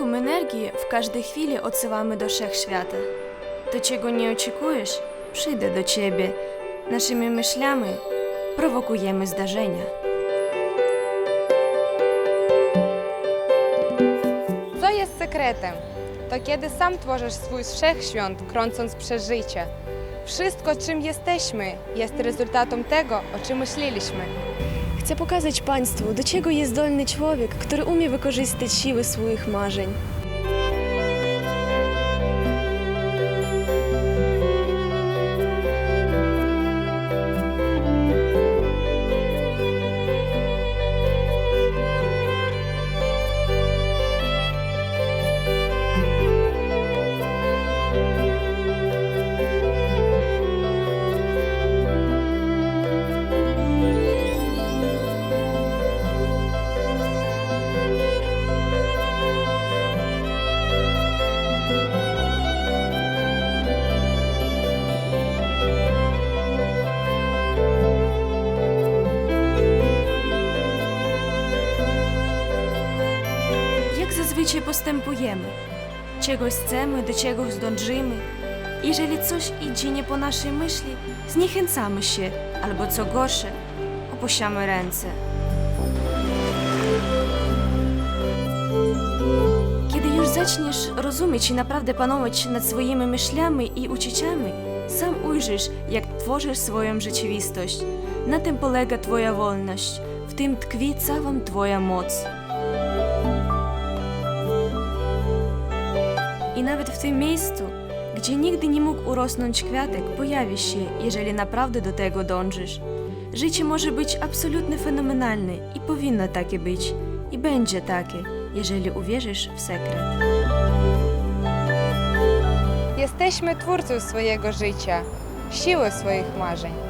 energię w każdej chwili odsyłamy do Wszechświata. To, czego nie oczekujesz, przyjdzie do ciebie. Naszymi myślami prowokujemy zdarzenia. Co jest sekretem? To kiedy sam tworzysz swój wszechświąt, krącąc przeżycie. Wszystko, czym jesteśmy, jest rezultatem tego, o czym myśleliśmy. Pokazać Państwu, do czego jest zdolny człowiek, który umie wykorzystać siły swoich marzeń. Zazwyczaj postępujemy? Czegoś chcemy, do czegoś dążymy. Jeżeli coś idzie nie po naszej myśli, zniechęcamy się, albo co gorsze, opuszczamy ręce. Kiedy już zaczniesz rozumieć i naprawdę panować nad swoimi myślami i uczuciami, sam ujrzysz, jak tworzysz swoją rzeczywistość. Na tym polega Twoja wolność, w tym tkwi cała Twoja moc. I nawet w tym miejscu, gdzie nigdy nie mógł urosnąć kwiatek, pojawi się, jeżeli naprawdę do tego dążysz. Życie może być absolutnie fenomenalne i powinno takie być. I będzie takie, jeżeli uwierzysz w sekret. Jesteśmy twórcą swojego życia, siły swoich marzeń.